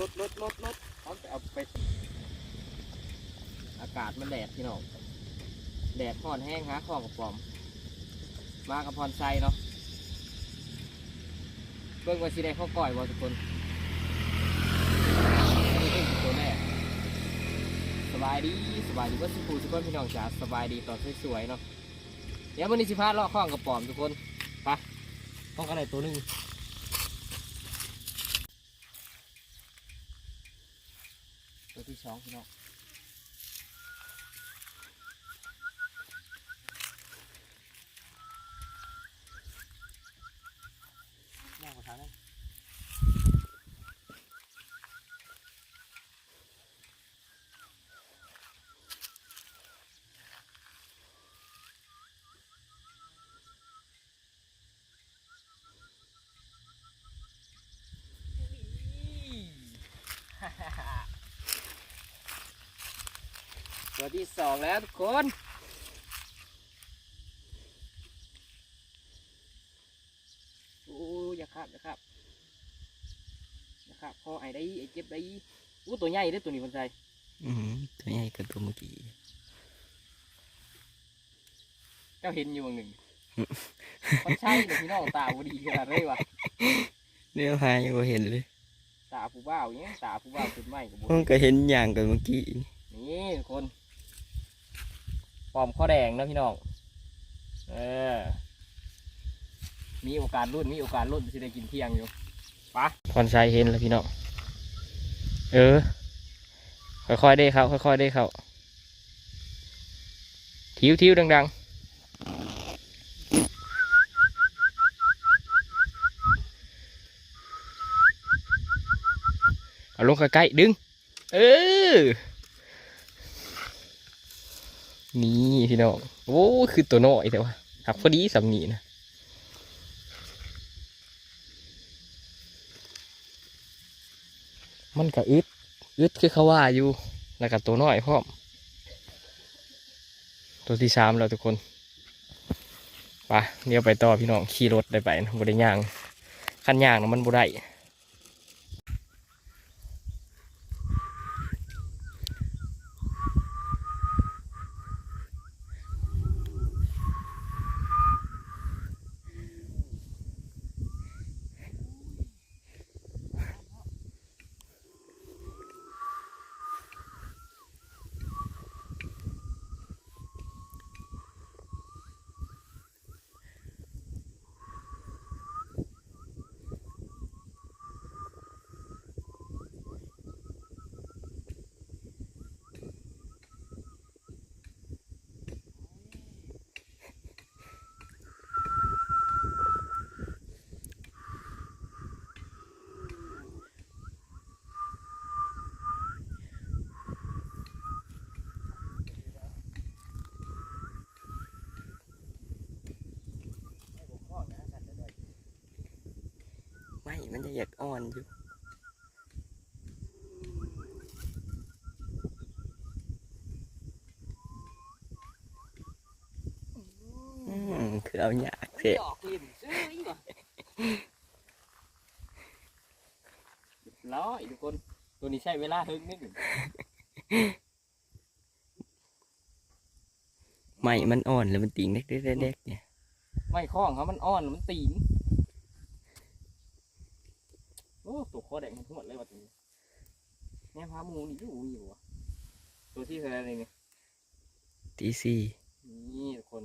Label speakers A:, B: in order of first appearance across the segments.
A: เฮ้ยรถรถรถรถเขาจะเอาไป อากาศมันแดดพี่น้องแดดห่อนแห้งหาข้องกับปอม มากับพรไซเนาะเบิ่งว่าสิได้เข้าก่อยบ่ทุกคนนี่เป็นตัวแรกสบายดีสบายดีว่าสิปูสิเพิ่นพี่น้องจ๋าสบายดีตอนสวยๆเนาะเดี๋ยววันนี้สิพาเลาะข้องกับปอมทุกคนไปข้องอะไรตัวหนึ่ง ตัวที่สองพี่น้องย่างกระถางนะ ตัวที่สองแล้วทุกคนโอ้อย่าขับอย่าขับอย่าขับพอไอ้ได้ไอ้เจ็บได้อู้ตัวใหญ่เด้อตัวนี้คนใจ
B: อืมตัวใหญ่กับตัวเมื่อกี้
A: เจ้าเห็นอยู่วงหนึ่งมันใช่เลยพี่น้องตาบุดีขนาดเลยวะ
B: เรียวหายังบ่เห็นเลย
A: ตาผู้บ่าวอย่างเงี้ยตาผู้บ่าวขึ้นไม่กับบุ
B: ผมก็เห็นอย่างกันเมื่อกี้นี่
A: นี่ทุกคน ปอมข้อแดงนะพี่น้อง เออ มีโอกาสรุ่น มีโอกาสรุ่นที่ได้กินเที่ยงอยู่ปะพรชัยเห็นแล้วพี่น้อง เออ ค่อยๆได้เขาค่อยๆได้เขาทิวทิวดังๆเอาลงใกล้ๆดึง เออ นี่พี่น้องโอ้คือตัวน้อยแต่ว่าหักพอดีสำนีนะมันก็อึดอึดคือเขาว่าอยู่แล้วก็ตัวน้อยพร้อมตัวที่สามแล้วทุกคนไปเดี๋ยวไปต่อพี่น้องขี่รถได้ไปนะบริย่างขั้นย่างนะมันบุได้
B: ไม่มันจะอยากอ่อนอยู่อืมคือเอาอยากเสะ
A: ดอกลิ่นซื้ออีกว่ะร้อยทุกคนตัวนี้ใช้เวลาทึงนิดหนึ่ง
B: ไม่มันอ่อนแล้วมันติ่งเล็กๆๆๆเนี่ย
A: ไม่คล้องเขามันอ่อนมันตีน โอ้ตัวคอแดงมันทั้งหมดเลยว่ะตัวนี้แม่พาหมูนี่อยู่อยู่วะตัวที่เธออะไรเนี่ย
B: ตีสี่
A: นี่ทุกคน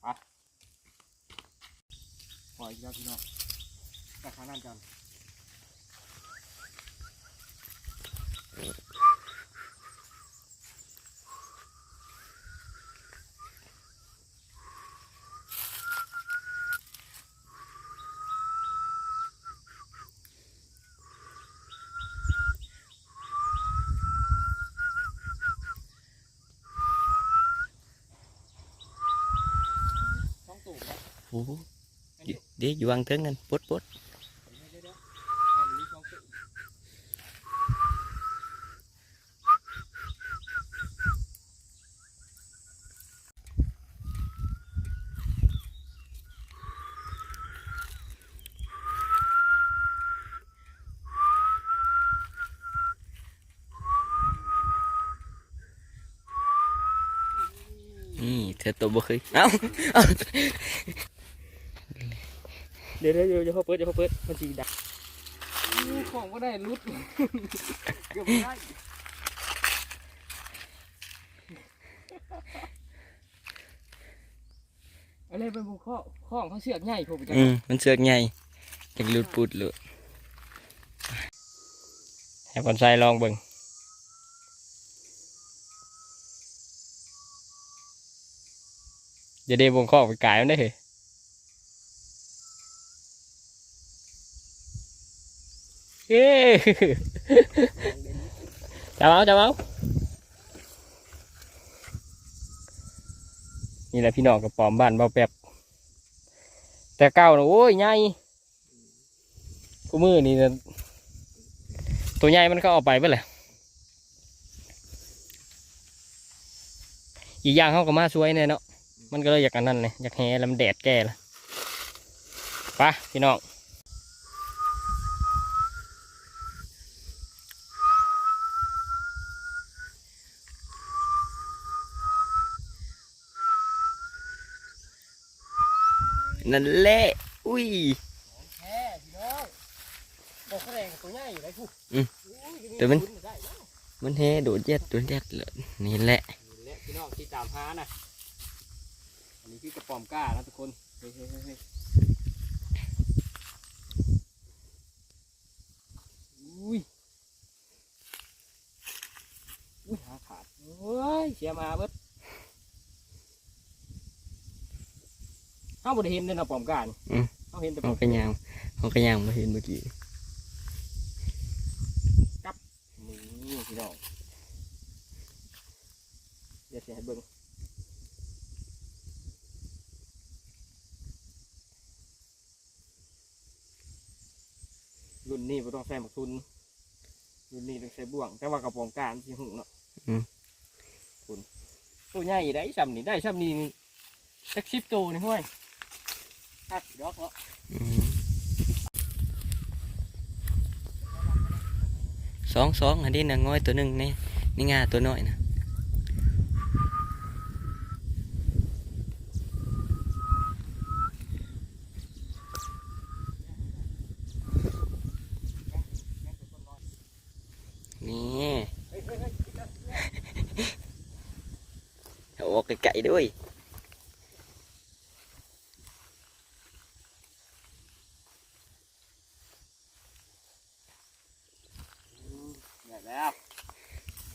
A: ไปปล่อยอีกแล้วพี่น้องกระทานั่นกัน Ủa. Để dù ăn tướng
B: anh, bốt bốt. Ừ, thế tôi bơ khi. เดี๋ยวเดี๋
A: ยวเดี๋ยวเธ
B: อตัวบ่เคยเอ้าเอ้า
A: เดี๋ยวเดี๋ยวเขาเปิดมันสีดักของก็ได้รุดเกือบไม่ได้อะไรเป็นบุข้อข้องเขาเสือกใหญ่พวกไปจัง
B: อืมมันเสือกใหญ่จักหลุดปุดเลย
A: ให้คนใส่ลองเบิ่งอย่าได้บงข้อไปกายมันได้เหรอ เฮ้จับเอาจับเอานี่แหละพี่น้องกับปอมบ้านเบาแป๊บแต่เก่านะโอ้ยใหญ่กูมือนี่นะตัวใหญ่มันก็เอาไปเพื่อแหละอีกอย่างเขาก็มาช่วยเนี่ยเนาะมันก็เลยอยากอันนั้นเลยอยากแห่ล้วมันแดดแก่ละไปะพี่น้อง
B: นั่นแหละ อุ้ย
A: แค่พี่น้องบอกแสดงตัวใหญ่อยู่ไรผู้
B: อืมแต่มัน มันแฮ่โดดเย็ดโดดเย็ดเลยนี่แหละ
A: นี่แหละพี่น้องที่ตามหานะอันนี้คือกระป๋อมก้านะทุกคนเฮ้ยเฮ้ยเฮ้ยเฮ้ยอุ้ยอุ้ยหาขาดเฮ้ยเสียมาเบิด เขาบ่ได้เห็นเลยเนาะปอมก้านี่เขาเห็นแต่ป
B: เอา
A: อม
B: กระยางเอากระยางมาเห็นเมื่อกี้
A: นี่พี่น้องเดี๋ยวเสียให้เบิ่งรุ่นนี้ไม่ต้องใส่หมกทุนรุ่นนี้ต้องใส่บ่วง แต่ว่ากระป๋องการที่หุงเนาะคุณตัวใหญ่ได้ซ้ำนี่ได้ซ้ำนี่สักสิบตัวนี่ห้วย
B: สองสองอันนี้นะง่อยตัวหนึ่งนี่นี่งาตัวน้อยนะนี่
A: เฮ้ยเฮ้ยเฮ้ย
B: เอาออกไกลๆด้วย
A: ใหญ่แล้ว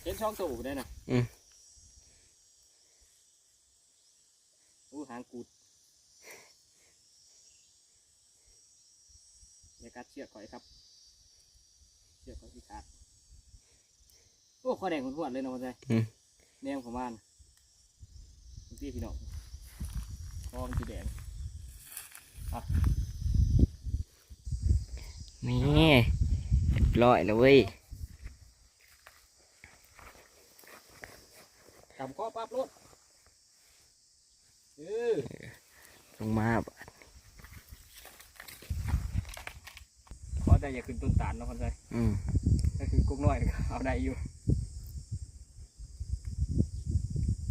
A: เห็นช่อง ตู่ได้นะ
B: อืม
A: อู้หางกูดอย่ากัดเชือกข่อยครับ เชือกข่อยที่ขาด โอ้ข้อแดงคนทวนเลยนะพ่อใจ
B: อืม
A: แนมของมันพี่พี่น้องคอมันสีแดง
B: นี่เรียบร้อยแล้วเว้ย
A: กำข้อปั๊บรถเออ
B: ลงมาบ
A: ขอแต่อย่าขึ้นต้นตาลเนาะพ่อใจ
B: อืม
A: ถ้าขึ้นกุ๊กน้อยนี่ก็เอาได้อยู่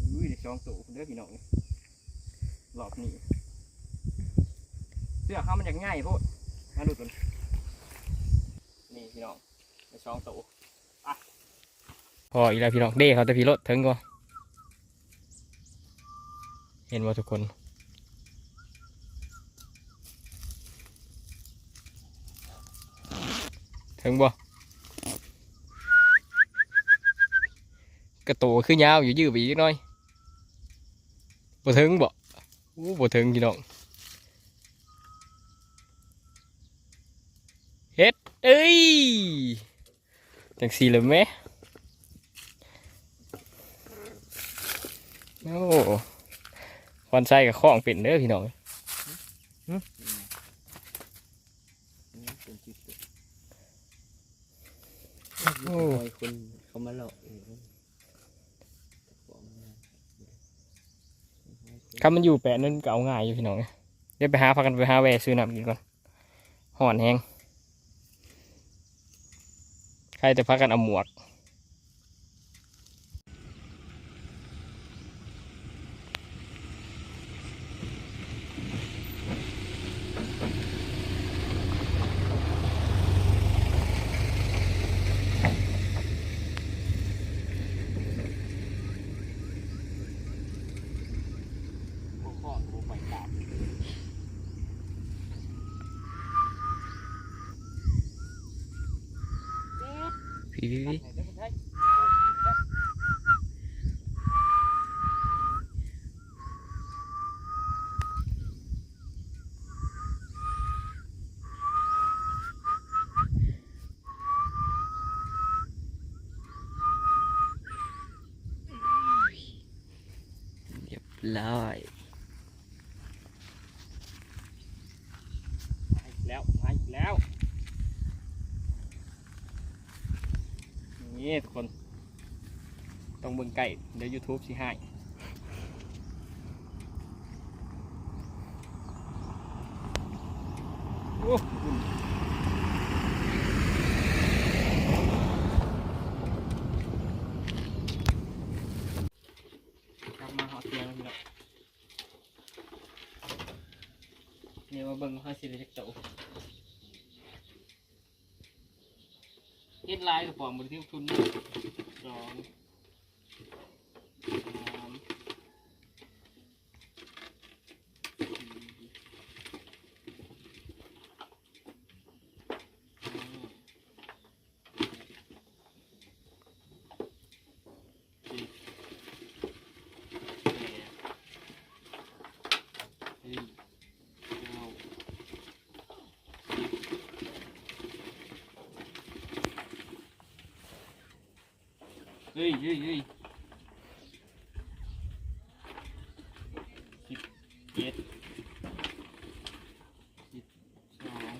A: อุ้ยเดี๋ยวช่องตู่เด้อพี่น้องหลอบนี่เสื้อเขามันอยากง่ายโพดมาดูตัวนี้นี่พี่น้องเดี๋ยวช่องตู่อะพออีกแล้วพี่น้องเด้เขาแต่พี่รถถึงก็ เห็นว่าทุกคนถึงบ่กระโตคือยาวอยู่ยืดไปอีกหน่อยบ่ถึงบ่อู้บ่ถึงพี่น้องเฮ็ดเอ้ยจังสีเลยแม่โอ้ คอนไซกับข้องเป็นเด้อพี่น้องโอ้
B: คนเขามาหลอกเอง
A: คำมันอยู่แปะนั่นก็เอาง่ายอยู่พี่น้องเดี๋ยวไปหาพากันไปหาแวะซื้อน้ำกินก่อนห่อนแห้งใครจะพากันเอาหมวก
B: อ้ยเรียบร้อย
A: แล้วไปแล้ว นี่ทุกคน ต้องเบิ่งไก่เดี๋ยว YouTube สิให้โอ้อุ่นกลับมาหอเตียงแล้วพี่น้องนี่มาเบิ่งห้อยสิริจักโตเฮ็ดลายกับปอมบนที่ทุนหนึ่งสองสามสี่ห้าหกเจ็ดแปดเก้า เฮ้ยเฮ้ยเฮ้ยสิบเจ็ดสิบสอง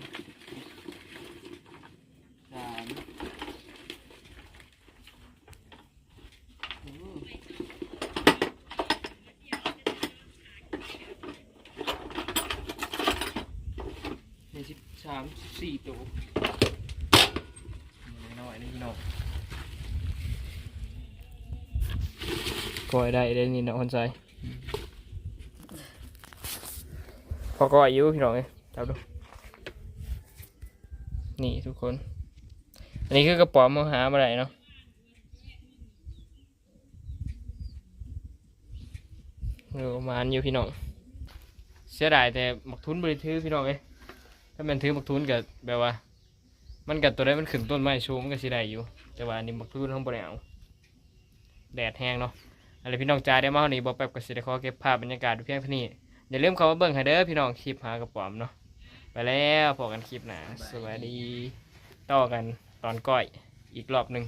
A: ก้อยได้ได้นี่เนาะคนใจพอก้อยอยู่พี่น้องเอ้ยจับดูนี่ทุกคน อันนี้คือกระป๋อมมาหามาไหนเนาะเออมานอยู่พี่น้องเสียดายแต่หมักทุนบริถือพี่น้องเอ้ยถ้ามันถือหมักทุนกับแบบว่า มันกับตัวได้มันขึ้นต้นไม้ชูมันก็สิได้อยู่ แต่ว่าอันนี้หมักทุนทั้งบริเอาแดดแห้งเนาะ อะไรพี่น้องจ่าได้มาเท่านี้บอกแป๊บก็สิได้ขอเก็บภาพบรรยากาศไว้เพียงเท่านี้อย่าลืมเข้ามาเบิ่งให้เด้อพี่น้องคลิปหากระป๋อมเนาะไปแล้วพบกันคลิปหน้าสวัสดี ต่อกันตอนก้อยอีกรอบหนึ่ง